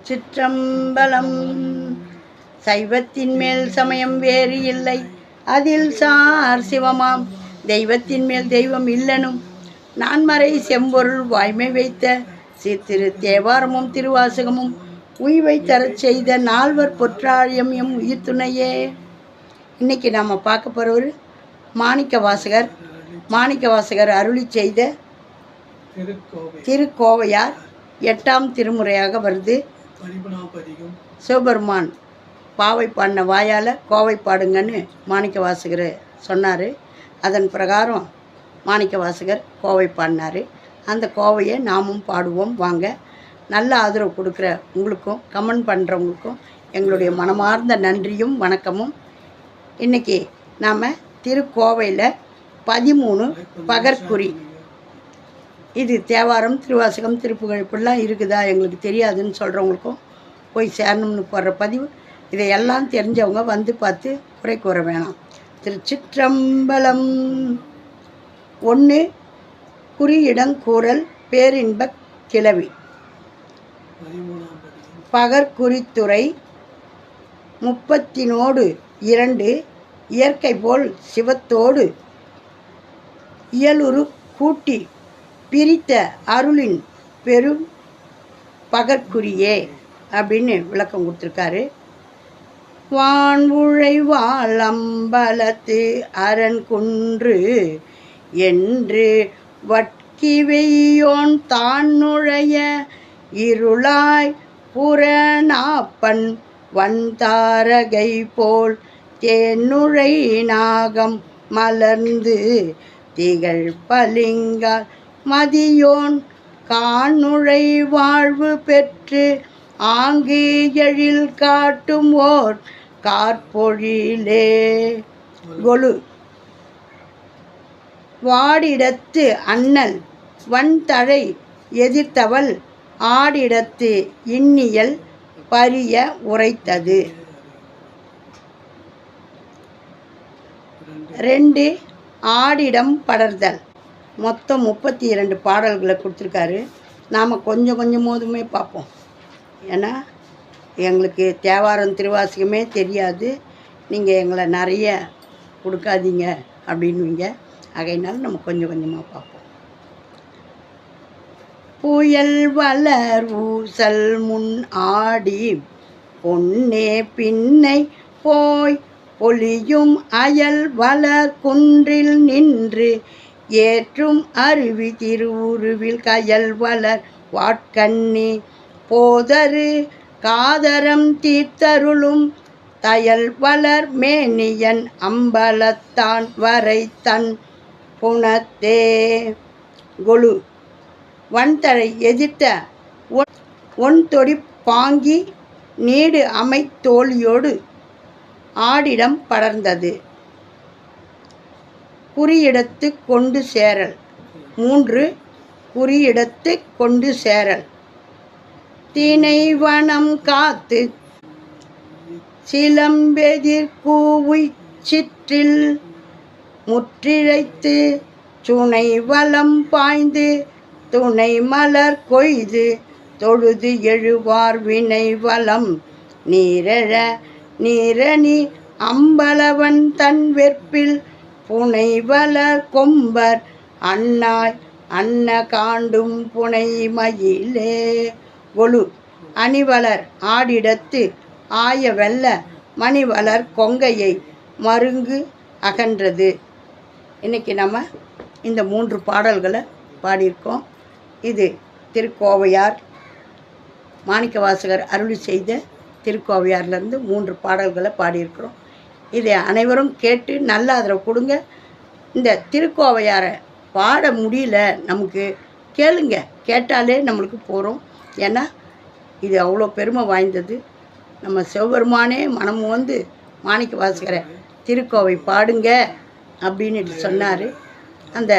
சிற்றம்பலம். சைவத்தின் மேல் சமயம் வேறு இல்லை. அதில் சார் சிவமாம். தெய்வத்தின் மேல் தெய்வம் இல்லனும். நான்மறை செம்பொருள் வாய்மை வைத்த சீர்திரு தேவாரமும் திருவாசகமும் உய்வை தரச் செய்த நால்வர் பொற்றாழியம் எம் உயிர் துணையே இன்னைக்கு நாம் பார்க்க போகிறவர் மாணிக்க வாசகர். மாணிக்க வாசகர் அருளி செய்த திருக்கோவை திருக்கோவையார் எட்டாம் திருமுறையாக வருது. சிவபெருமான் பாவை பாடின வாயால் கோவை பாடுங்கன்னு மாணிக்க வாசகர் சொன்னார். அதன் பிரகாரம் மாணிக்க வாசகர் கோவை பாடினார். அந்த கோவையை நாமும் பாடுவோம் வாங்க. நல்ல ஆதரவு கொடுக்குற உங்களுக்கும் கமெண்ட் பண்ணுறவங்களுக்கும் எங்களுடைய மனமார்ந்த நன்றியும் வணக்கமும். இன்றைக்கி நாம் திருக்கோவையில் பதிமூணு பகற்குறி இது தேவாரம் திருவாசகம் திருப்புகழ் இப்படிலாம் இருக்குதா? எங்களுக்கு தெரியாதுன்னு சொல்கிறவங்களுக்கும் போய் சேரணும்னு போடுற பதிவு. இதையெல்லாம் தெரிஞ்சவங்க வந்து பார்த்து குறை கூற வேணாம். திருச்சிற்றம்பலம் ஒன்று குறியிடங்கூறல் பேரின்பக் கிளவி. பகற்குறித்துறை முப்பத்தினோடு இரண்டு இயற்கை போல் சிவத்தோடு இயலுரு கூட்டி பிரித்த அருளின் பெரும் பகற்குரியே அப்படின்னு விளக்கம் கொடுத்துருக்காரு. வான்முழை வாழம்பலத்து அரண் குன்று என்று வட்கிவையோன் தான் நுழைய இருளாய் புறநாப்பன் வந்தாரகை போல் தேனுழை நாகம் மலர்ந்து திகழ் பலிங்கால் மதியோன் காணுழை வாழ்வு பெற்று ஆங்கே எழில் காட்டும் ஓர் காற்பொழிலே. கொலு வாடிடத்து அண்ணல் வன்தழை எதிர்த்தவள் ஆடிடத்து இன்னியல் பரிய உரைத்தது. ரெண்டு ஆடிடம் படர்தல். மொத்தம் முப்பத்தி இரண்டு பாடல்களை கொடுத்துருக்காரு. நாம் கொஞ்சம் கொஞ்சம் போதுமே பார்ப்போம். ஏன்னா எங்களுக்கு தேவாரம் திருவாசகமே தெரியாது. நீங்கள் எங்களை நிறைய கொடுக்காதீங்க அப்படின்வீங்க ஆகையினால நம்ம கொஞ்சம் கொஞ்சமாக பார்ப்போம். புயல் வளர் ஊசல் முன் ஆடி பொன்னே பின்னை போய் பொலியும் அயல் வளர் குன்றில் நின்று ஏற்றும் அருவி திருவுருவில் கயல் வளர் வாட்கண்ணி போதரு காதரம் தீர்த்தருளும் தயல் வளர் மேனியன் அம்பலத்தான் வரை தன் புனத்தே. கொலு வன்தரை எதிர்த்த ஒன்- ஒன்தொடி பாங்கி நீடு அமைத்தோழியோடு ஆடிடம் படர்ந்தது. குறியிடத்து கொண்டு சேரல். மூன்று குறியிடத்து கொண்டு சேரல். தினைவனம் காத்து சிலம்பெதிர்கூவுய் சிற்றில் முற்றிழைத்து சுனை வலம் பாய்ந்து துணை மலர் கொய்து தொழுது எழுவார் வினை வலம் நீரழ நீரணி அம்பலவன் தன் வெற்பில் புனை வளர் கொம்பர் அண்ணாய் அன்ன காண்டும் புனை மயிலே. கொலு அணிவளர் ஆடிடத்து ஆய வெல்ல மணிவளர் கொங்கையை மருங்கு அகன்றது. இன்னைக்கு நம்ம இந்த மூன்று பாடல்களை பாடியிருக்கோம். இது திருக்கோவையார் மாணிக்கவாசகர் அருளி செய்த திருக்கோவையார்லேருந்து மூன்று பாடல்களை பாடியிருக்கிறோம். இதை அனைவரும் கேட்டு நல்ல ஆதரவு கொடுங்க. இந்த திருக்கோவையாரை பாட முடியல நமக்கு கேளுங்க. கேட்டாலே நம்மளுக்கு போகிறோம் ஏன்னா இது அவ்வளோ பெருமை வாய்ந்தது. நம்ம சிவபெருமானே மனம் வந்து மாணிக்க வாசகரை திருக்கோவை பாடுங்க அப்படின்னுட்டு சொன்னார். அந்த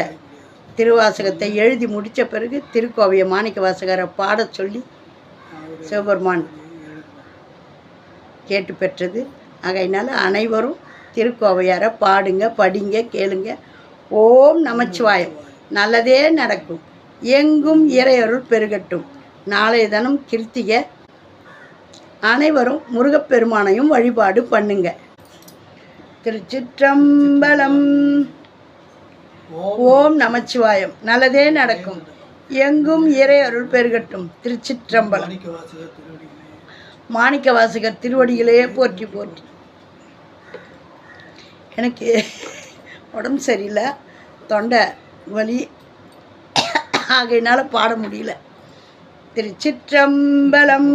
திருவாசகத்தை எழுதி முடித்த பிறகு திருக்கோவையை மாணிக்க வாசகரை பாட சொல்லி சிவபெருமான் கேட்டு பெற்றது. ஆகையினால அனைவரும் திருக்கோவையாரை பாடுங்க படிங்க கேளுங்க. ஓம் நமச்சிவாயம். நல்லதே நடக்கும். எங்கும் இறையருள் பெருகட்டும். நாளைய தினம் கிருத்திகை. அனைவரும் முருகப்பெருமானையும் வழிபாடு பண்ணுங்க. திருச்சிற்றம்பலம். ஓம் நமச்சிவாயம். நல்லதே நடக்கும். எங்கும் இறை அருள் பெருகட்டும். திருச்சிற்றம்பலம். மாணிக்க வாசகர் திருவடிகளே. மாணிக்க வாசகர் திருவடிகளே போற்றி போற்றி. எனக்கு உடம்பு சரியில்லை தொண்டை வலி ஆகையினால் பாட முடியல. திருச்சிற்றம்பலம்